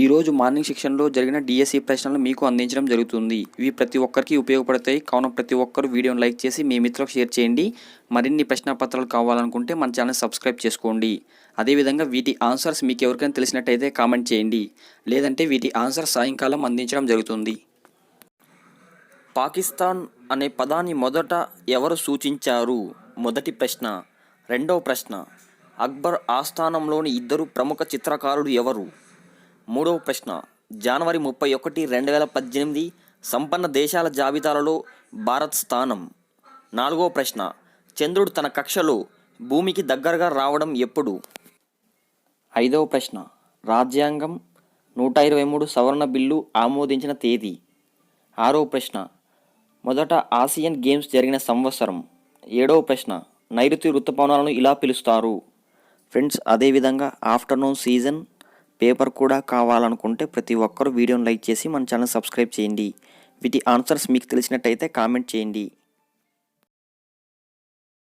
ఈరోజు మార్నింగ్ సెక్షన్లో జరిగిన డిఎస్సి ప్రశ్నలు మీకు అందించడం జరుగుతుంది. ఇవి ప్రతి ఒక్కరికి ఉపయోగపడతాయి. కావున ప్రతి ఒక్కరు వీడియోను లైక్ చేసి మీ మిత్రులకు షేర్ చేయండి. మరిన్ని ప్రశ్న పత్రాలు కావాలనుకుంటే మన ఛానల్ సబ్స్క్రైబ్ చేసుకోండి. అదేవిధంగా వీటి ఆన్సర్స్ మీకు ఎవరికైనా తెలిసినట్టయితే కామెంట్ చేయండి. లేదంటే వీటి ఆన్సర్ సాయంకాలం అందించడం జరుగుతుంది. పాకిస్తాన్ అనే పదాన్ని మొదట ఎవరు సూచించారు? మొదటి ప్రశ్న. రెండవ ప్రశ్న. అక్బర్ ఆస్థానంలోని ఇద్దరు ప్రముఖ చిత్రకారుడు ఎవరు? మూడవ ప్రశ్న. జనవరి ముప్పై ఒకటి రెండు వేల పద్దెనిమిది సంపన్న దేశాల జాబితాలలో భారత్ స్థానం. నాలుగవ ప్రశ్న. చంద్రుడు తన కక్షలో భూమికి దగ్గరగా రావడం ఎప్పుడు? ఐదవ ప్రశ్న. రాజ్యాంగం నూట ఇరవై మూడు సవరణ బిల్లు ఆమోదించిన తేదీ. ఆరవ ప్రశ్న. మొదట ఆసియన్ గేమ్స్ జరిగిన సంవత్సరం. ఏడవ ప్రశ్న. నైరుతి ఋతుపవనాలను ఇలా పిలుస్తారు. ఫ్రెండ్స్ అదేవిధంగా ఆఫ్టర్నూన్ సీజన్ పేపర్ కూడా కావాలనుకుంటే ప్రతి ఒక్కరూ వీడియోని లైక్ చేసి మన ఛానల్ సబ్స్క్రైబ్ చేయండి. వీటి ఆన్సర్స్ మీకు తెలిసినట్టయితే కామెంట్ చేయండి.